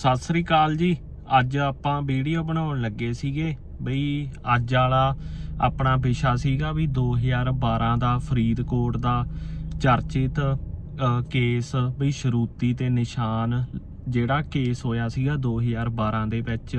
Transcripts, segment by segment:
ਸਤਿ ਸ੍ਰੀ ਅਕਾਲ ਜੀ। ਅੱਜ ਆਪਾਂ ਵੀਡੀਓ ਬਣਾਉਣ ਲੱਗੇ ਸੀਗੇ ਬਈ ਅੱਜ ਵਾਲਾ ਆਪਣਾ ਵਿਸ਼ਾ ਸੀਗਾ ਵੀ 2012 ਦਾ ਫਰੀਦਕੋਟ ਦਾ ਚਰਚਿਤ ਕੇਸ ਬਈ ਸ਼ਰੂਤੀ ਤੇ ਨਿਸ਼ਾਨ ਜਿਹੜਾ ਕੇਸ ਹੋਇਆ ਸੀਗਾ 2012 ਦੇ ਵਿੱਚ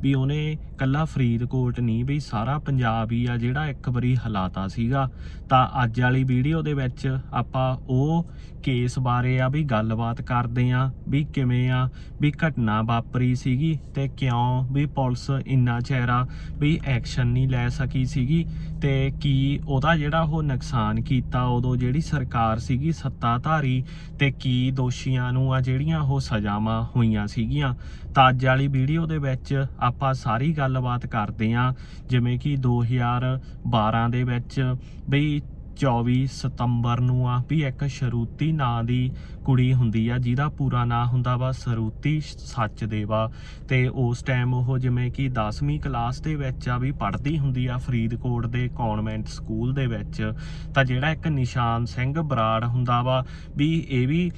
ਵੀ ਉਹਨੇ ਕੱਲਾ ਫਰੀਦਕੋਟ ਨਹੀਂ, ਵੀ ਸਾਰਾ ਪੰਜਾਬ ਹੀ ਆ ਜਿਹੜਾ ਇੱਕ ਵਾਰੀ ਹਲਾਤਾ ਸੀਗਾ। ਤਾਂ ਅੱਜ ਵਾਲੀ ਵੀਡੀਓ ਦੇ ਵਿੱਚ ਆਪਾਂ ਉਹ ਕੇਸ ਬਾਰੇ ਆ ਵੀ ਗੱਲਬਾਤ ਕਰਦੇ ਆ ਵੀ ਕਿਵੇਂ ਆ, ਵੀ ਘਟਨਾ ਵਾਪਰੀ ਸੀਗੀ ਤੇ ਕਿਉਂ ਵੀ ਪੁਲਿਸ ਇੰਨਾ ਚਿਹਰਾ ਵੀ ਐਕਸ਼ਨ ਨਹੀਂ ਲੈ ਸਕੀ ਸੀਗੀ। ਤੇ ਕੀ ਉਹਦਾ ਜਿਹੜਾ ਉਹ ਨੁਕਸਾਨ ਕੀਤਾ, ਉਦੋਂ ਜਿਹੜੀ ਸਰਕਾਰ ਸੀਗੀ ਸੱਤਾਧਾਰੀ ਤੇ ਕੀ ਦੋਸ਼ੀਆਂ ਨੂੰ ਆ ਜਿਹੜੀਆਂ ਉਹ ਸਜ਼ਾਵਾਂ ਹੋਈਆਂ ਸੀਗੀਆਂ। ਤਾਂ ਅੱਜ ਵਾਲੀ ਵੀਡੀਓ ਦੇ ਵਿੱਚ ਆਪਾਂ ਸਾਰੀ ਗੱਲਬਾਤ ਕਰਦੇ ਆ ਜਿਵੇਂ ਕਿ 2012 ਦੇ ਵਿੱਚ ਬਈ 24 ਸਤੰਬਰ ਨੂੰ ਆ, ਵੀ ਇੱਕ ਸ਼ਰੂਤੀ ਨਾਂ ਦੀ ਕੁੜੀ ਹੁੰਦੀ ਆ, ਜਿਹਦਾ ਪੂਰਾ ਨਾਂ ਹੁੰਦਾ ਵਾ ਸਰੂਤੀ ਸੱਚਦੇਵਾ। ਤੇ ਉਸ ਟਾਈਮ ਉਹ ਜਿਵੇਂ ਕਿ 10ਵੀਂ ਕਲਾਸ ਦੇ ਵਿੱਚ ਆ, ਵੀ ਪੜ੍ਹਦੀ ਹੁੰਦੀ ਆ ਫਰੀਦਕੋਟ ਦੇ ਕਨਵੈਂਟ ਸਕੂਲ ਦੇ ਵਿੱਚ। ਤਾਂ ਜਿਹੜਾ ਇੱਕ ਨਿਸ਼ਾਨ ਸਿੰਘ ਬਰਾੜ ਹੁੰਦਾ ਵਾ, ਵੀ ਇਹ ਵੀ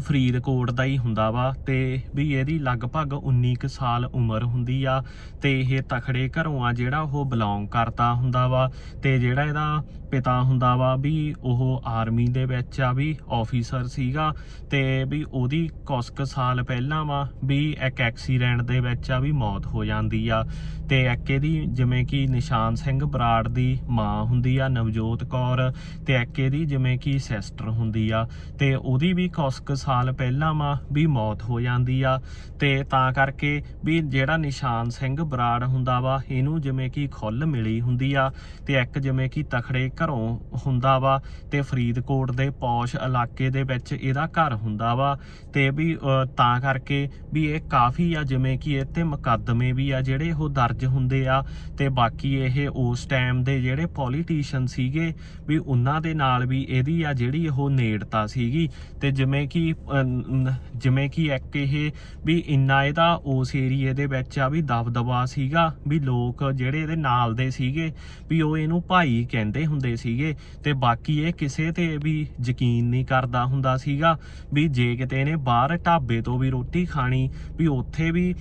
ਫਰੀਦਕੋਟ ਦਾ ਹੀ ਹੁੰਦਾ ਵਾ ਤੇ ਵੀ ਇਹਦੀ ਲਗਭਗ 19 ਕੁ ਸਾਲ ਉਮਰ ਹੁੰਦੀ ਆ ਤੇ ਇਹ ਤਖੜੇ ਘਰੋਂ ਆ ਜਿਹੜਾ ਉਹ ਬਿਲੋਂਗ ਕਰਦਾ ਹੁੰਦਾ ਵਾ ਤੇ ਜਿਹੜਾ ਇਹਦਾ ਪਿਤਾ ਹੁੰਦਾ ਵਾ ਵੀ ਉਹ ਆਰਮੀ ਦੇ ਵਿੱਚ ਆ ਵੀ ਆਫੀਸਰ ਸੀਗਾ ਤੇ ਵੀ ਉਹਦੀ ਕੁਸ਼ਕ ਸਾਲ ਪਹਿਲਾਂ ਵਾ ਵੀ ਇੱਕ ਐਕਸੀਡੈਂਟ ਦੇ ਵਿੱਚ ਆ ਵੀ ਮੌਤ ਹੋ ਜਾਂਦੀ ਆ ਤੇ ਇੱਕ ਇਹਦੀ ਜਿਵੇਂ ਕਿ ਨਿਸ਼ਾਨ ਸਿੰਘ ਬਰਾੜ ਦੀ ਮਾਂ ਹੁੰਦੀ ਆ ਨਵਜੋਤ ਕੌਰ ਤੇ ਇੱਕ ਇਹਦੀ ਜਿਵੇਂ ਕਿ ਸਿਸਟਰ ਹੁੰਦੀ ਆ ਤੇ ਉਹਦੀ ਵੀ ਕੁਸ਼ਕ ਸਾਲ ਪਹਿਲਾਂ ਵਾ ਵੀ ਮੌਤ ਹੋ ਜਾਂਦੀ ਆ। ਤੇ ਤਾਂ ਕਰਕੇ ਵੀ ਜਿਹੜਾ ਨਿਸ਼ਾਨ ਸਿੰਘ ਬਰਾੜ ਹੁੰਦਾ ਵਾ, ਇਹਨੂੰ ਜਿਵੇਂ ਕਿ ਖੁੱਲ ਮਿਲੀ ਹੁੰਦੀ ਆ ਤੇ ਇੱਕ ਜਿਵੇਂ ਕਿ ਤਖੜੇ ਘਰੋਂ ਹੁੰਦਾ ਵਾ ਤੇ ਫਰੀਦਕੋਟ ਦੇ ਪੌਸ਼ ਇਲਾਕੇ ਦੇ ਵਿੱਚ ਇਹਦਾ ਘਰ ਹੁੰਦਾ ਵਾ। ਤੇ ਵੀ ਤਾਂ ਕਰਕੇ ਵੀ ਇਹ ਕਾਫੀ ਆ, ਜਿਵੇਂ ਕਿ ਇਹ ਤੇ ਮੁਕੱਦਮੇ ਵੀ ਆ ਜਿਹੜੇ ਉਹ ਦਰਜ ਹੁੰਦੇ ਆ। ਤੇ ਬਾਕੀ ਇਹ ਉਸ ਟਾਈਮ ਦੇ ਜਿਹੜੇ ਪੋਲੀਟੀਸ਼ੀਅਨ ਸੀਗੇ ਵੀ ਉਹਨਾਂ ਦੇ ਨਾਲ ਵੀ ਇਹਦੀ ਆ ਜਿਹੜੀ ਉਹ ਨੇੜਤਾ ਸੀਗੀ। ਤੇ ਜਿਵੇਂ ਕਿ ਜਿਵੇਂ ਕਿ ਇੱਕ ਇਹ ਵੀ ਇੰਨਾ ਇਹਦਾ ਉਸ ਏਰੀਏ ਦੇ ਵਿੱਚ ਆ ਵੀ ਦਬਦਬਾ ਸੀਗਾ ਵੀ ਲੋਕ ਜਿਹੜੇ ਇਹਦੇ ਨਾਲ ਦੇ ਸੀਗੇ ਵੀ ਉਹ ਇਹਨੂੰ ਭਾਈ ਕਹਿੰਦੇ ਹੁੰਦੇ ਸੀਗੇ ਤੇ ਬਾਕੀ ਇਹ ਕਿਸੇ ਤੇ ਵੀ ਯਕੀਨ ਨਹੀਂ ਕਰਦਾ ਹੁੰਦਾ ਸੀਗਾ ਵੀ ਜੇ ਕਿਤੇ ਇਹਨੇ ਬਾਹਰ ਢਾਬੇ ਤੋਂ ਵੀ ਰੋਟੀ ਖਾਣੀ ਵੀ ਉੱਥੇ ਵੀ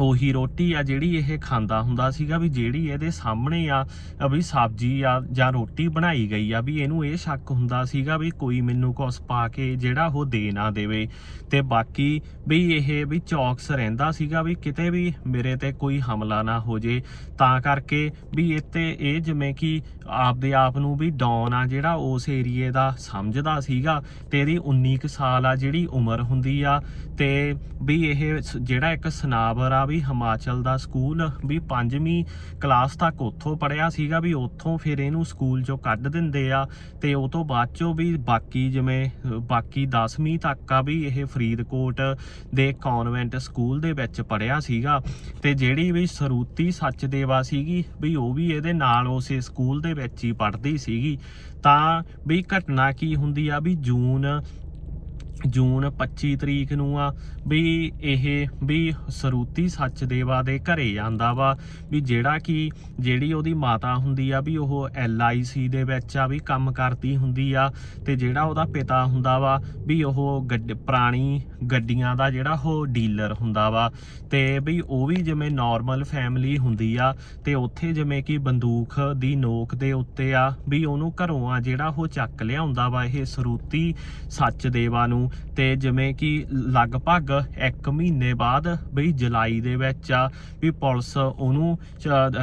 ਉਹੀ ਰੋਟੀ ਆ ਜਿਹੜੀ ਇਹ ਖਾਂਦਾ ਹੁੰਦਾ ਸੀਗਾ ਵੀ ਜਿਹੜੀ ਇਹਦੇ ਸਾਹਮਣੇ ਆ ਵੀ ਸਬਜ਼ੀ ਆ ਜਾਂ ਰੋਟੀ ਬਣਾਈ ਗਈ ਆ ਵੀ ਇਹਨੂੰ ਇਹ ਸ਼ੱਕ ਹੁੰਦਾ ਸੀਗਾ ਵੀ ਕੋਈ ਮੈਨੂੰ ਕੁਛ ਪਾ ਕੇ ਜਿਹੜਾ ਉਹ ਦੇ ਨਾ ਦੇਵੇ। ਤੇ ਬਾਕੀ ਵੀ ਇਹ ਵੀ ਚੌਕਸ ਰਹਿੰਦਾ ਸੀਗਾ ਵੀ ਕਿਤੇ ਵੀ ਮੇਰੇ ਤੇ ਕੋਈ ਹਮਲਾ ਨਾ ਹੋ ਜੇ। ਤਾਂ ਕਰਕੇ ਵੀ ਇੱਥੇ ਇਹ ਜਿਵੇਂ ਕਿ ਆਪਦੇ ਆਪ ਨੂੰ ਵੀ ਡੌਨ ਆ ਜਿਹੜਾ ਉਸ ਏਰੀਏ ਦਾ ਸਮਝਦਾ ਸੀਗਾ। ਤੇ ਇਹਦੀ 19 ਕੁ ਸਾਲ ਆ ਜਿਹੜੀ ਉਮਰ ਹੁੰਦੀ ਆ। ਤੇ ਵੀ ਇਹ ਸ- ਜਿਹੜਾ ਇੱਕ ਸਨਾਵਰ ਆ ਵੀ ਹਿਮਾਚਲ ਦਾ ਸਕੂਲ ਵੀ ਪੰਜਵੀਂ ਕਲਾਸ ਤੱਕ ਉੱਥੋਂ ਪੜਿਆ ਸੀਗਾ ਵੀ ਉੱਥੋਂ ਫਿਰ ਇਹਨੂੰ ਸਕੂਲ ਚੋਂ ਕੱਢ ਦਿੰਦੇ ਆ ਤੇ ਉਹ ਤੋਂ ਬਾਅਦ ਚੋਂ ਵੀ ਬਾਕੀ ਜਿਵੇਂ ਬਾਕੀ 10ਵੀਂ ਤੱਕ ਆ ਵੀ ਇਹ ਫਰੀਦਕੋਟ ਦੇ ਕਨਵੈਂਟ ਸਕੂਲ ਦੇ ਵਿੱਚ ਪੜਿਆ ਸੀਗਾ ਤੇ ਜਿਹੜੀ ਵੀ ਸਰੂਤੀ ਸੱਚਦੇਵਾ ਸੀਗੀ ਵੀ ਉਹ ਵੀ ਇਹਦੇ ਨਾਲ ਉਸੇ ਸਕੂਲ ਦੇ ਵਿੱਚ ਹੀ ਪੜ੍ਹਦੀ ਸੀਗੀ। ਤਾਂ ਵੀ ਘਟਨਾ ਕੀ ਹੁੰਦੀ ਆ ਵੀ ਜੂਨ ਜੂਨ 25 ਤਰੀਕ ਨੂੰ ਆ ਵੀ ਇਹ, ਵੀ ਸਰੂਤੀ ਸੱਚਦੇਵਾ ਦੇ ਘਰੇ ਜਾਂਦਾ ਵਾ ਵੀ ਜਿਹੜਾ ਕਿ ਜਿਹੜੀ ਉਹਦੀ ਮਾਤਾ ਹੁੰਦੀ ਆ ਵੀ ਉਹ ਐਲਆਈਸੀ ਦੇ ਵਿੱਚ ਆ ਵੀ ਕੰਮ ਕਰਦੀ ਹੁੰਦੀ ਆ ਤੇ ਜਿਹੜਾ ਉਹਦਾ ਪਿਤਾ ਹੁੰਦਾ ਵਾ ਵੀ ਉਹ ਗੱਡ- ਪੁਰਾਣੀ ਗੱਡੀਆਂ ਦਾ ਜਿਹੜਾ ਉਹ ਡੀਲਰ ਹੁੰਦਾ ਵਾ ਤੇ ਵੀ ਉਹ ਵੀ ਜਿਵੇਂ ਨਾਰਮਲ ਫੈਮਿਲੀ ਹੁੰਦੀ ਆ ਤੇ ਉੱਥੇ ਜਿਵੇਂ ਕਿ ਬੰਦੂਕ ਦੀ ਨੋਕ ਦੇ ਉੱਤੇ ਆ ਵੀ ਉਹਨੂੰ ਘਰੋਂ ਆ ਜਿਹੜਾ ਉਹ ਚੱਕ ਲਿਆਉਂਦਾ ਵਾ ਇਹ ਸਰੂਤੀ ਸੱਚਦੇਵਾ ਨੂੰ ਤੇ ਜਿਵੇਂ ਕਿ ਲਗਭਗ 1 ਮਹੀਨੇ ਬਾਅਦ ਬਈ ਜੁਲਾਈ ਦੇ ਵਿੱਚ ਆ ਵੀ ਪੁਲਿਸ ਉਹਨੂੰ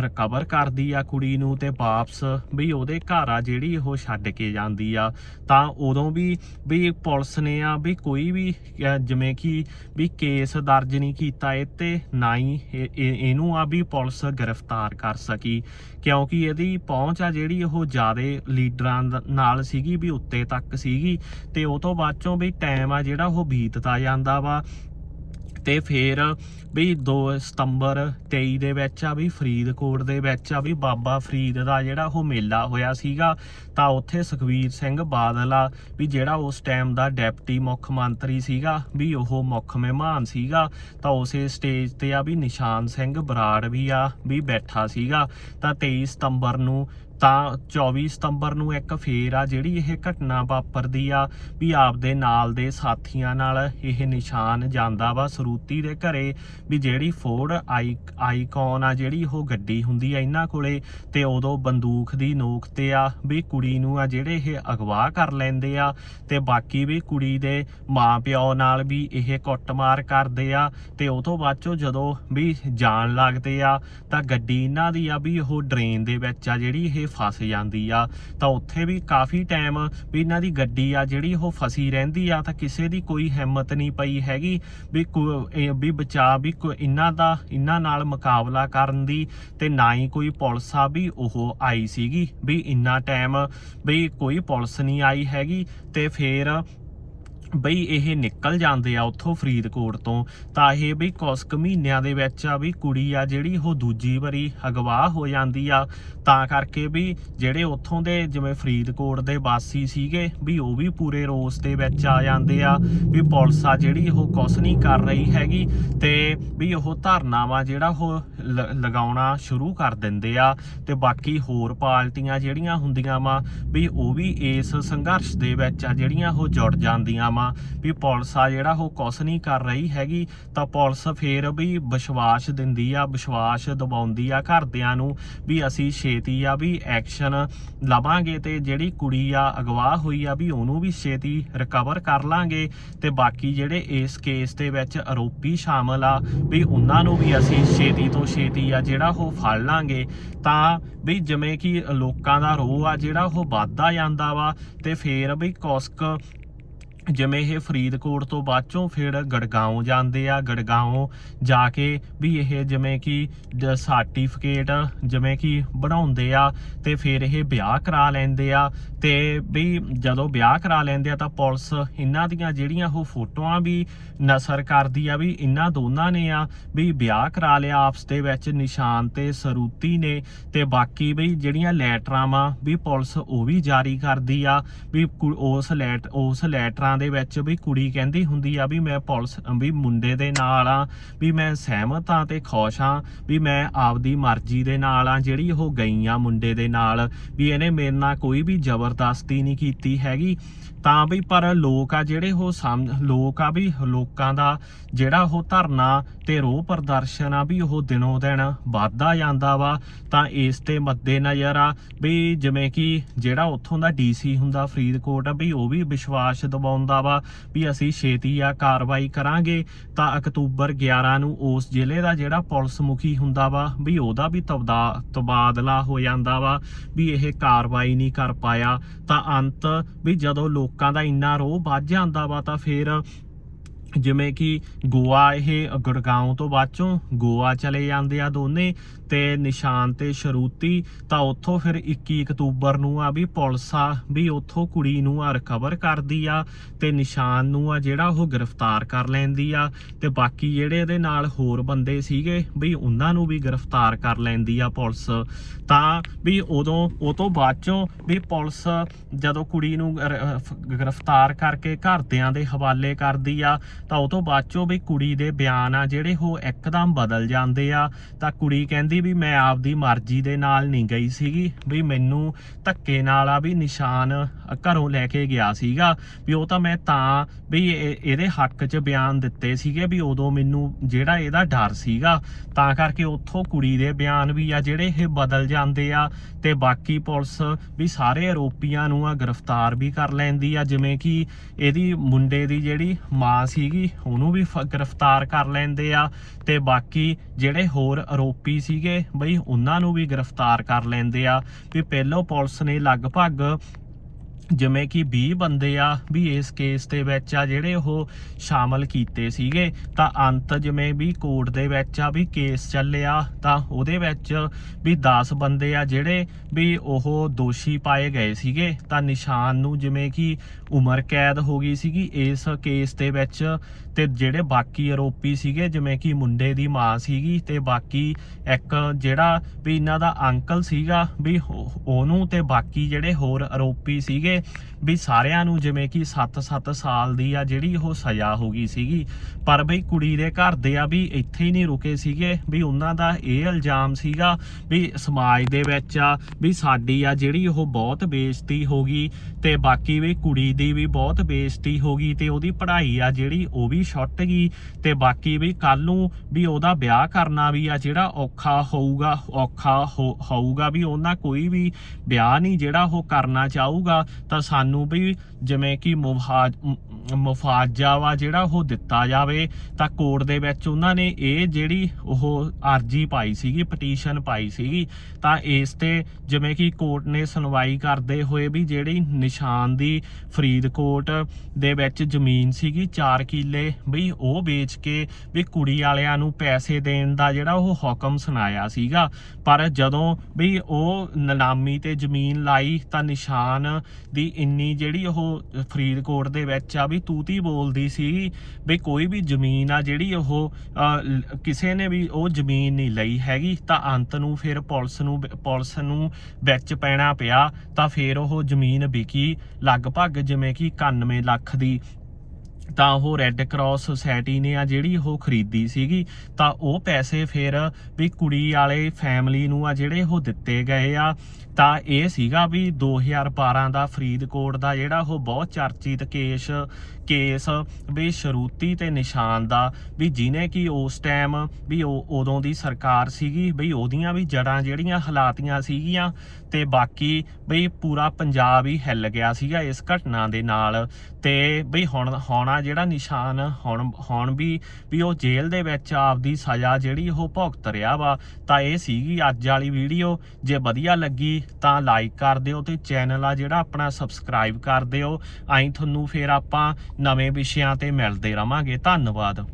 ਰਿਕਵਰ ਕਰਦੀ ਆ ਕੁੜੀ ਨੂੰ ਤੇ ਵਾਪਸ ਵੀ ਉਹਦੇ ਘਰ ਆ ਜਿਹੜੀ ਉਹ ਛੱਡ ਕੇ ਜਾਂਦੀ ਆ। ਤਾਂ ਉਦੋਂ ਵੀ ਵੀ ਪੁਲਿਸ ਨੇ ਆ ਵੀ ਕੋਈ ਵੀ ਜਿਵੇਂ ਕਿ ਵੀ ਕੇਸ ਦਰਜ ਨਹੀਂ ਕੀਤਾ ਇਹ ਤੇ ਨਾ ਹੀ ਇਹ- ਇਹਨੂੰ ਆ ਵੀ ਪੁਲਿਸ ਗ੍ਰਿਫਤਾਰ ਕਰ ਸਕੀ। ਕਿਉਂਕਿ ਇਹਦੀ ਪਹੁੰਚ ਆ ਜਿਹੜੀ ਉਹ ਜਿਆਦੇ ਲੀਡਰਾਂ ਦ- ਨਾਲ ਸੀਗੀ ਵੀ ਉੱਤੇ ਤੱਕ ਸੀਗੀ ਤੇ ਉਹ ਤੋਂ ਬਾਅਦ ਚੋਂ ਵੀ ਟਾਈਮ ਆ ਜਿਹੜਾ ਉਹ ਬੀਤਦਾ ਜਾਂਦਾ ਵਾ। ਤੇ ਫਿਰ ਵੀ 2 ਸਤੰਬਰ 23 ਦੇ ਵਿੱਚ ਆ ਵੀ ਫਰੀਦਕੋਟ ਦੇ ਵਿੱਚ ਆ ਵੀ ਬਾਬਾ ਫਰੀਦ ਦਾ ਜਿਹੜਾ ਉਹ ਮੇਲਾ ਹੋਇਆ ਸੀਗਾ, ਤਾਂ ਉੱਥੇ ਸੁਖਵੀਰ ਸਿੰਘ ਬਾਦਲ ਆ ਵੀ ਜਿਹੜਾ ਉਸ ਟਾਈਮ ਦਾ ਡੈਪਟੀ ਮੁੱਖ ਮੰਤਰੀ ਸੀਗਾ, ਵੀ ਉਹ ਮੁੱਖ ਮਹਿਮਾਨ ਸੀਗਾ, ਤਾਂ ਉਸੇ ਸਟੇਜ ਤੇ ਆ ਵੀ ਨਿਸ਼ਾਨ ਸਿੰਘ ਬਰਾੜ ਵੀ ਆ, ਵੀ ਬੈਠਾ ਸੀਗਾ। ਤਾਂ 23 ਸਤੰਬਰ ਨੂੰ ਤਾਂ 24 ਸਤੰਬਰ ਨੂੰ ਇੱਕ ਫੇਰ ਆ ਜਿਹੜੀ ਇਹ ਘਟਨਾ ਵਾਪਰਦੀ ਆ ਵੀ ਆਪਦੇ ਨਾਲ ਦੇ ਸਾਥੀਆਂ ਨਾਲ ਇਹ ਨਿਸ਼ਾਨ ਜਾਂਦਾ ਵਾ ਸਰੂਤੀ ਦੇ ਘਰੇ ਵੀ ਜਿਹੜੀ ਫੋਰਡ ਆਈ ਆਈਕਨ ਆ ਜਿਹੜੀ ਉਹ ਗੱਡੀ ਹੁੰਦੀ ਆ ਇਹਨਾਂ ਕੋਲੇ ਤੇ ਉਦੋਂ ਬੰਦੂਕ ਦੀ ਨੋਕ ਤੇ ਆ ਵੀ ਕੁੜੀ ਨੂੰ ਆ ਜਿਹੜੇ ਇਹ ਅਗਵਾ ਕਰ ਲੈਂਦੇ ਆ ਤੇ ਬਾਕੀ ਵੀ ਕੁੜੀ ਦੇ ਮਾਪਿਓ ਨਾਲ ਵੀ ਇਹ ਕੁੱਟਮਾਰ ਕਰਦੇ ਆ ਤੇ ਉਹ ਤੋਂ ਬਾਅਦ ਚੋਂ ਜਦੋਂ ਵੀ ਜਾਣ ਲੱਗਦੇ ਆ ਤਾਂ ਗੱਡੀ ਇਹਨਾਂ ਦੀ ਆ ਵੀ ਉਹ ਡਰੇਨ ਦੇ ਵਿੱਚ ਆ ਜਿਹੜੀ ਇਹ ਫਸ ਜਾਂਦੀ ਆ, ਤਾਂ ਉੱਥੇ ਵੀ ਕਾਫੀ ਟਾਈਮ ਵੀ ਇਹਨਾਂ ਦੀ ਗੱਡੀ ਆ ਜਿਹੜੀ ਉਹ ਫਸੀ ਰਹਿੰਦੀ ਆ, ਤਾਂ ਕਿਸੇ ਦੀ ਕੋਈ ਹਿੰਮਤ ਨਹੀਂ ਪਈ ਹੈਗੀ ਵੀ ਕੋ- ਵੀ ਬਚਾ, ਵੀ ਇਹਨਾਂ ਦਾ, ਇਹਨਾਂ ਨਾਲ ਮੁਕਾਬਲਾ ਕਰਨ ਦੀ, ਤੇ ਨਾ ਹੀ ਕੋਈ ਪੁਲਿਸ ਆ ਵੀ ਉਹ ਆਈ ਸੀਗੀ, ਵੀ ਇੰਨਾ ਟਾਈਮ ਵੀ ਕੋਈ ਪੁਲਿਸ ਨਹੀਂ ਆਈ ਹੈਗੀ, ਤੇ ਫੇਰ ਬਈ ਇਹ ਨਿਕਲ ਜਾਂਦੇ ਆ ਉੱਥੋਂ ਫਰੀਦਕੋਟ ਤੋਂ, ਤਾਂ ਇਹ ਬਈ ਕੁਛ ਕੁ ਮਹੀਨਿਆਂ ਦੇ ਵਿੱਚ ਆ ਵੀ ਕੁੜੀ ਆ ਜਿਹੜੀ ਉਹ ਦੂਜੀ ਵਾਰੀ ਅਗਵਾ ਹੋ ਜਾਂਦੀ ਆ। ਤਾਂ ਕਰਕੇ ਵੀ ਜਿਹੜੇ ਉੱਥੋਂ ਦੇ ਜਿਵੇਂ ਫਰੀਦਕੋਟ ਦੇ ਵਾਸੀ ਸੀਗੇ ਵੀ ਉਹ ਵੀ ਪੂਰੇ ਰੋਸ ਦੇ ਵਿੱਚ ਆ ਜਾਂਦੇ ਆ ਵੀ ਪੁਲਿਸ ਆ ਜਿਹੜੀ ਉਹ ਕੁਛ ਨਹੀਂ ਕਰ ਰਹੀ ਹੈਗੀ ਤੇ ਵੀ ਉਹ ਧਰਨਾਵਾ ਜਿਹੜਾ ਉਹ ਲ- ਲਗਾਉਣਾ ਸ਼ੁਰੂ ਕਰ ਦਿੰਦੇ ਆ ਤੇ ਬਾਕੀ ਹੋਰ ਪਾਰਟੀਆਂ ਜਿਹੜੀਆਂ ਹੁੰਦੀਆਂ ਵਾ ਵੀ ਉਹ ਵੀ ਇਸ ਸੰਘਰਸ਼ ਦੇ ਵਿੱਚ ਆ ਜਿਹੜੀਆਂ ਉਹ ਜੁੜ ਜਾਂਦੀਆਂ ਵਾ। ਵੀ ਪੁਲਿਸ ਆ ਜਿਹੜਾ ਉਹ ਕੁਛ ਨਹੀਂ ਕਰ ਰਹੀ ਹੈਗੀ, ਤਾਂ ਪੁਲਿਸ ਫੇਰ ਵੀ ਵਿਸ਼ਵਾਸ ਦਿੰਦੀ ਆ, ਵਿਸ਼ਵਾਸ ਦਬਾਉਂਦੀ ਆ ਘਰਦਿਆਂ ਨੂੰ ਵੀ ਅਸੀਂ ਛੇਤੀ ਆ ਵੀ ਐਕਸ਼ਨ ਲਵਾਂਗੇ ਤੇ ਜਿਹੜੀ ਕੁੜੀ ਆ ਅਗਵਾ ਹੋਈ ਆ ਵੀ ਉਹਨੂੰ ਵੀ ਛੇਤੀ ਰਿਕਵਰ ਕਰ ਲਾਂਗੇ ਤੇ ਬਾਕੀ ਜਿਹੜੇ ਇਸ ਕੇਸ ਦੇ ਵਿੱਚ ਆਰੋਪੀ ਸ਼ਾਮਲ ਆ ਵੀ ਉਹਨਾਂ ਨੂੰ ਵੀ ਅਸੀਂ ਛੇਤੀ ਤੋਂ ਛੇਤੀ ਆ ਜਿਹੜਾ ਉਹ ਫੜ ਲਾਂਗੇ। ਤਾਂ ਵੀ ਜਿਵੇਂ ਕਿ ਲੋਕਾਂ ਦਾ ਰੋਹ ਆ ਜਿਹੜਾ ਉਹ ਵੱਧਦਾ ਜਾਂਦਾ ਵਾ ਤੇ ਫੇਰ ਵੀ ਕੌਸਕ ਜਿਵੇਂ ਇਹ ਫਰੀਦਕੋਟ ਤੋਂ ਬਾਅਦ ਚੋਂ ਫਿਰ ਗੜਗਾਉਂ ਜਾਂਦੇ ਆ ਗੜਗਾਉਂ ਜਾ ਕੇ ਵੀ ਇਹ ਜਿਵੇਂ ਕਿ ਸਰਟੀਫਿਕੇਟ ਜਿਵੇਂ ਕਿ ਬਣਾਉਂਦੇ ਆ ਤੇ ਫਿਰ ਇਹ ਵਿਆਹ ਕਰਾ ਲੈਂਦੇ ਆ ਤੇ ਵੀ ਜਦੋਂ ਵਿਆਹ ਕਰਾ ਲੈਂਦੇ ਆ ਤਾਂ ਪੁਲਿਸ ਇਹਨਾਂ ਦੀਆਂ ਜਿਹੜੀਆਂ ਉਹ ਫੋਟੋਆਂ ਵੀ ਨਸਰ ਕਰਦੀ ਆ ਵੀ ਇਹਨਾਂ ਦੋਨਾਂ ਨੇ ਆ ਵੀ ਵਿਆਹ ਕਰਾ ਲਿਆ, ਆਪਸ ਦੇ ਵਿੱਚ ਨਿਸ਼ਾਨ ਤੇ ਸਰੂਤੀ ਨੇ ਤੇ ਬਾਕੀ ਵੀ ਜਿਹੜੀਆਂ ਲੈਟਰਾਂ ਵਾ ਵੀ ਪੁਲਿਸ ਉਹ ਵੀ ਜਾਰੀ ਕਰਦੀ ਆ ਵੀ ਕੁ- ਉਸ ਲੈਟ ਉਸ ਲੈਟਰਾਂ ਦੇ ਵਿੱਚ ਵੀ ਕੁੜੀ ਕਹਿੰਦੀ ਹੁੰਦੀ ਆ ਵੀ ਮੈਂ ਪੁਲਿਸ, ਵੀ ਮੁੰਡੇ ਦੇ ਨਾਲ ਆ, ਵੀ ਮੈਂ ਸਹਿਮਤ ਆ ਤੇ ਖੁਸ਼ ਆ, ਵੀ ਮੈਂ ਆਪਦੀ ਮਰਜ਼ੀ ਦੇ ਨਾਲ ਆ, ਜਿਹੜੀ ਉਹ ਗਈ ਆ ਮੁੰਡੇ ਦੇ ਨਾਲ, ਵੀ ਇਹਨੇ ਮੇਰੇ ਨਾਲ ਕੋਈ ਵੀ ਜ਼ਬਰਦਸਤੀ ਨਹੀਂ ਕੀਤੀ ਹੈਗੀ। ਤਾਂ ਵੀ ਪਰ ਲੋਕ ਆ ਜਿਹੜੇ ਉਹ ਸਮ, ਲੋਕ ਆ ਵੀ ਲੋਕਾਂ ਦਾ ਜਿਹੜਾ ਉਹ ਧਰਨਾ ਤੇ ਰੋਹ ਪ੍ਰਦਰਸ਼ਨ ਆ ਵੀ ਉਹ ਦਿਨੋਂ ਦਿਨ ਵੱਧਦਾ ਜਾਂਦਾ ਵਾ। ਤਾਂ ਇਸ ਤੇ ਮੱਦੇ ਨਜ਼ਰ ਆ ਵੀ ਜਿਵੇਂ ਕਿ ਜਿਹੜਾ ਉੱਥੋਂ ਦਾ ਡੀਸੀ ਹੁੰਦਾ ਫਰੀਦਕੋਟ ਵੀ ਉਹ ਵੀ ਵਿਸ਼ਵਾਸ ਹੁੰਦਾ ਵਾ ਵੀ ਅਸੀਂ ਛੇਤੀ ਆ ਕਾਰਵਾਈ ਕਰਾਂਗੇ, ਤਾਂ ਅਕਤੂਬਰ 11 ਨੂੰ ਉਸ ਜ਼ਿਲ੍ਹੇ ਦਾ ਜਿਹੜਾ ਪੁਲਿਸ ਮੁਖੀ ਹੁੰਦਾ ਵਾ, ਵੀ ਉਹਦਾ ਵੀ ਤਬਦਾ, ਤਬਾਦਲਾ ਹੋ ਜਾਂਦਾ ਵਾ ਵੀ ਇਹ ਕਾਰਵਾਈ ਨਹੀਂ ਕਰ ਪਾਇਆ। ਤਾਂ ਅੰਤ ਵੀ ਜਦੋਂ ਲੋਕਾਂ ਦਾ ਇੰਨਾ ਰੋਹ ਵੱਧ ਜਾਂਦਾ ਵਾ, ਤਾਂ ਫਿਰ ਜਿਵੇਂ ਕਿ ਗੋਆ ਇਹ ਗੁੜਗਾਉਂ ਤੋਂ ਬਾਅਦ ਚੋਂ ਗੋਆ ਚਲੇ ਜਾਂਦੇ ਆ ਦੋਨੇ ਤੇ ਨਿਸ਼ਾਨ ਤੇ ਸ਼ਰੂਤੀ, ਤਾਂ ਉੱਥੋਂ ਫਿਰ 21 ਅਕਤੂਬਰ ਨੂੰ ਆ ਵੀ ਪੁਲਿਸ ਆ ਵੀ ਉੱਥੋਂ ਕੁੜੀ ਨੂੰ ਆ ਰਿਕਵਰ ਕਰਦੀ ਆ ਤੇ ਨਿਸ਼ਾਨ ਨੂੰ ਆ ਜਿਹੜਾ ਉਹ ਗ੍ਰਿਫਤਾਰ ਕਰ ਲੈਂਦੀ ਆ ਤੇ ਬਾਕੀ ਜਿਹੜੇ ਇਹਦੇ ਨਾਲ ਹੋਰ ਬੰਦੇ ਸੀਗੇ ਵੀ ਉਹਨਾਂ ਨੂੰ ਵੀ ਗ੍ਰਿਫਤਾਰ ਕਰ ਲੈਂਦੀ ਆ ਪੁਲਿਸ। ਤਾਂ ਵੀ ਉਦੋਂ, ਉਹ ਤੋਂ ਬਾਅਦ ਚੋਂ ਵੀ ਪੁਲਿਸ ਜਦੋਂ ਕੁੜੀ ਨੂੰ ਗ੍ਰਿਫਤਾਰ ਕਰਕੇ ਘਰਦਿਆਂ ਦੇ ਹਵਾਲੇ ਕਰਦੀ ਆ ਤਾਂ ਉਹ ਤੋਂ ਬਾਅਦ ਚੋਂ ਵੀ ਕੁੜੀ ਦੇ ਬਿਆਨ ਆ, ਜਿਹੜੇ ਉਹ ਇੱਕਦਮ ਬਦਲ ਜਾਂਦੇ ਆ। ਤਾਂ ਕੁੜੀ ਕਹਿੰਦੀ ਵੀ ਮੈਂ ਆਪਦੀ ਮਰਜ਼ੀ ਦੇ ਨਾਲ ਨਹੀਂ ਗਈ ਸੀਗੀ, ਵੀ ਮੈਨੂੰ ਧੱਕੇ ਨਾਲ ਆ ਵੀ ਨਿਸ਼ਾਨ ਘਰੋਂ ਲੈ ਕੇ ਗਿਆ ਸੀਗਾ। ਵੀ ਉਹ ਤਾਂ ਮੈਂ ਤਾਂ ਵੀ ਇਹ- ਇਹਦੇ ਹੱਕ 'ਚ ਬਿਆਨ ਦਿੱਤੇ ਸੀਗੇ ਵੀ ਉਦੋਂ ਮੈਨੂੰ ਜਿਹੜਾ ਇਹਦਾ ਡਰ ਸੀਗਾ। ਤਾਂ ਕਰਕੇ ਉੱਥੋਂ ਕੁੜੀ ਦੇ ਬਿਆਨ ਵੀ ਆ, ਜਿਹੜੇ ਇਹ ਬਦਲ ਜਾਂਦੇ ਆ। ਤੇ ਬਾਕੀ ਪੁਲਿਸ ਵੀ ਸਾਰੇ ਆਰੋਪੀਆਂ ਨੂੰ ਆ ਗ੍ਰਿਫਤਾਰ ਵੀ ਕਰ ਲੈਂਦੀ ਆ, ਜਿਵੇਂ ਕਿ ਇਹਦੀ ਮੁੰਡੇ ਦੀ ਜਿਹੜੀ ਮਾਂ ਸੀ ਸੀਗੀ, ਉਹਨੂੰ ਵੀ ਫ- ਗ੍ਰਿਫਤਾਰ ਕਰ ਲੈਂਦੇ ਆ ਤੇ ਬਾਕੀ ਜਿਹੜੇ ਹੋਰ ਆਰੋਪੀ ਸੀਗੇ ਬਈ, ਉਹਨਾਂ ਨੂੰ ਵੀ ਗ੍ਰਿਫਤਾਰ ਕਰ ਲੈਂਦੇ ਆ। ਵੀ ਪਹਿਲੋਂ ਪੁਲਿਸ ਨੇ ਲਗਭਗ ਜਿਵੇਂ ਕਿ 20 ਬੰਦੇ ਆ ਵੀ ਇਸ ਕੇਸ ਦੇ ਵਿੱਚ ਆ ਜਿਹੜੇ ਉਹ ਸ਼ਾਮਲ ਕੀਤੇ ਸੀਗੇ, ਤਾਂ ਅੰਤ ਜਿਵੇਂ ਵੀ ਕੋਰਟ ਦੇ ਵਿੱਚ ਆ ਵੀ ਕੇਸ ਚੱਲਿਆ, ਤਾਂ ਉਹਦੇ ਵਿੱਚ ਵੀ 10 ਬੰਦੇ ਆ ਜਿਹੜੇ ਵੀ ਉਹ ਦੋਸ਼ੀ ਪਾਏ ਗਏ ਸੀਗੇ। ਤਾਂ ਨਿਸ਼ਾਨ ਨੂੰ ਜਿਵੇਂ ਕਿ ਉਮਰ ਕੈਦ ਹੋ ਗਈ ਸੀਗੀ, ਇਸ ਕੇਸ ਦੇ ਵਿੱਚ ਤੇ ਜਿਹੜੇ ਬਾਕੀ ਆਰੋਪੀ ਸੀਗੇ, ਜਿਵੇਂ ਕਿ ਮੁੰਡੇ ਦੀ ਮਾਂ ਸੀਗੀ ਤੇ ਬਾਕੀ ਇੱਕ ਜਿਹੜਾ ਵੀ ਇਹਨਾਂ ਦਾ ਅੰਕਲ ਸੀਗਾ ਵੀ ਉਹਨੂੰ ਤੇ ਬਾਕੀ ਜਿਹੜੇ ਹੋਰ ਆਰੋਪੀ ਸੀਗੇ ਵੀ ਸਾਰਿਆਂ ਨੂੰ ਜਿਵੇਂ ਕਿ 7-7 ਸਾਲ ਦੀ ਆ ਜਿਹੜੀ ਉਹ ਸਜ਼ਾ ਹੋ ਗਈ ਸੀਗੀ। ਪਰ ਬਈ ਕੁੜੀ ਦੇ ਘਰ ਦੇ ਆ ਵੀ ਇੱਥੇ ਹੀ ਨਹੀਂ ਰੁਕੇ ਸੀਗੇ, ਵੀ ਉਹਨਾਂ ਦਾ ਇਹ ਇਲਜ਼ਾਮ ਸੀਗਾ ਵੀ ਸਮਾਜ ਦੇ ਵਿੱਚ ਆ ਵੀ ਸਾਡੀ ਆ ਜਿਹੜੀ ਉਹ ਬਹੁਤ ਬੇਇੱਜ਼ਤੀ ਹੋ ਗਈ ਤੇ ਬਾਕੀ ਵੀ ਕੁੜੀ ਦੀ ਵੀ ਬਹੁਤ ਬੇਇੱਜ਼ਤੀ ਹੋ ਗਈ ਤੇ ਉਹਦੀ ਪੜ੍ਹਾਈ ਆ ਜਿਹੜੀ ਉਹ ਵੀ ਛੁੱਟ ਗਈ ਤੇ ਬਾਕੀ ਵੀ ਕੱਲ ਨੂੰ ਵੀ ਉਹਦਾ ਵਿਆਹ ਕਰਨਾ ਵੀ ਆ, ਜਿਹੜਾ ਔਖਾ ਹੋਊਗਾ, ਔਖਾ ਹੋ- ਹੋਊਗਾ ਵੀ ਉਹਨਾਂ ਕੋਈ ਵੀ ਵਿਆਹ ਨਹੀਂ ਜਿਹੜਾ ਉਹ ਕਰਨਾ ਚਾਹੂਗਾ, ਤਾਂ ਸਾਨੂੰ ਵੀ ਜਿਵੇਂ ਕਿ ਮੁਫਾਜ ਮੁਫਾਜਾ ਵਾ ਜਿਹੜਾ ਉਹ ਦਿੱਤਾ ਜਾਵੇ, ਤਾਂ ਕੋਰਟ ਦੇ ਵਿੱਚ ਉਹਨਾਂ ਨੇ ਇਹ ਜਿਹੜੀ ਉਹ ਅਰਜੀ ਪਾਈ ਸੀਗੀ ਪਟੀਸ਼ਨ ਪਾਈ ਸੀਗੀ, ਤਾਂ ਇਸ ਤੇ ਜਿਵੇਂ ਕਿ ਕੋਰਟ ਨੇ ਸੁਣਵਾਈ ਕਰਦੇ ਹੋਏ ਵੀ ਜਿਹੜੀ ਨਿਸ਼ਾਨ ਦੀ ਫਰੀਦਕੋਟ ਦੇ ਵਿੱਚ ਜ਼ਮੀਨ ਸੀਗੀ 4 ਕਿੱਲੇ ਬਈ ਉਹ ਵੇਚ ਕੇ ਵੀ ਕੁੜੀ ਵਾਲਿਆਂ ਨੂੰ ਪੈਸੇ ਦੇਣ ਦਾ ਜਿਹੜਾ ਉਹ ਹੁਕਮ ਸੁਣਾਇਆ ਸੀਗਾ। ਪਰ ਜਦੋਂ ਵੀ ਉਹ ਨਨਾਮੀ ਤੇ ਜ਼ਮੀਨ ਲਾਈ ਤਾਂ ਨਿਸ਼ਾਨ ਦੀ ਇੰਨੀ ਜਿਹੜੀ ਉਹ ਫਰੀਦਕੋਟ ਦੇ ਵਿੱਚ ਆ ਵੀ ਤੂਤੀ ਬੋਲਦੀ ਸੀ ਵੀ ਕੋਈ ਵੀ ਜ਼ਮੀਨ ਆ ਜਿਹੜੀ ਉਹ ਕਿਸੇ ਨੇ ਵੀ ਉਹ ਜ਼ਮੀਨ ਨਹੀਂ ਲਈ ਹੈਗੀ ਤਾਂ ਅੰਤ ਨੂੰ ਫਿਰ ਪੁਲਿਸ ਨੂੰ ਪੁਲਿਸ ਨੂੰ ਵਿੱਚ ਪੈਣਾ ਪਿਆ ਤਾਂ ਫਿਰ ਉਹ ਜ਼ਮੀਨ ਵਿਕੀ। ਲਗਭਗ ਜਿਵੇਂ ਕਿ 91 ਲੱਖ ਦੀ ਤਾਂ ਉਹ ਰੈੱਡ ਕਰਾਸ ਸੁਸਾਇਟੀ ਨੇ ਆ ਜਿਹੜੀ ਉਹ ਖਰੀਦੀ ਸੀਗੀ, ਤਾਂ ਉਹ ਪੈਸੇ ਫਿਰ ਵੀ ਕੁੜੀ ਵਾਲੇ ਫੈਮਿਲੀ ਨੂੰ ਆ ਜਿਹੜੇ ਉਹ ਦਿੱਤੇ ਗਏ ਆ। ਤਾਂ ਇਹ ਸੀਗਾ ਵੀ 2012 ਦਾ ਫਰੀਦਕੋਟ ਦਾ ਜਿਹੜਾ ਉਹ ਬਹੁਤ ਚਰਚਿਤ ਕੇਸ ਕੇਸ ਵੀ ਸ਼ਰੂਤੀ ਤੇ ਨਿਸ਼ਾਨ ਦਾ, ਵੀ ਜਿਨੇ ਕਿ ਉਸ ਟਾਈਮ ਵੀ ਉਹ ਉਦੋਂ ਦੀ ਸਰਕਾਰ ਸੀਗੀ, ਵੀ ਉਹਦੀਆਂ ਵੀ ਜੜਾਂ ਜਿਹੜੀਆਂ ਹਲਾਤੀਆਂ ਸੀਗੀਆਂ ਤੇ ਬਾਕੀ ਬਈ ਪੂਰਾ ਪੰਜਾਬ ਹੀ ਹਿੱਲ ਗਿਆ ਸੀਗਾ ਇਸ ਘਟਨਾ ਦੇ ਨਾਲ। ਤੇ ਬਈ ਹੁਣ ਹੁਣ ਜਿਹੜਾ ਨਿਸ਼ਾਨ ਹੁਣ ਹੁਣ ਵੀ ਵੀ ਉਹ ਜੇਲ੍ਹ ਦੇ ਵਿੱਚ ਆਪਦੀ ਸਜ਼ਾ ਜਿਹੜੀ ਉਹ ਭੁਗਤ ਰਿਹਾ ਵਾ, ਤਾਂ ਇਹ ਸੀਗੀ ਅੱਜ ਵਾਲੀ ਵੀਡੀਓ। ਜੇ ਵਧੀਆ ਲੱਗੀ ਤਾਂ ਲਾਈਕ ਕਰ ਦਿਓ ਤੇ ਚੈਨਲ ਆ ਜਿਹੜਾ ਆਪਣਾ ਸਬਸਕ੍ਰਾਈਬ ਕਰ ਦਿਓ। ਐਂ ਤੁਹਾਨੂੰ ਫੇਰ ਆਪਾਂ ਨਵੇਂ ਵਿਸ਼ਿਆਂ ਤੇ ਮਿਲਦੇ ਰਵਾਂਗੇ। ਧੰਨਵਾਦ।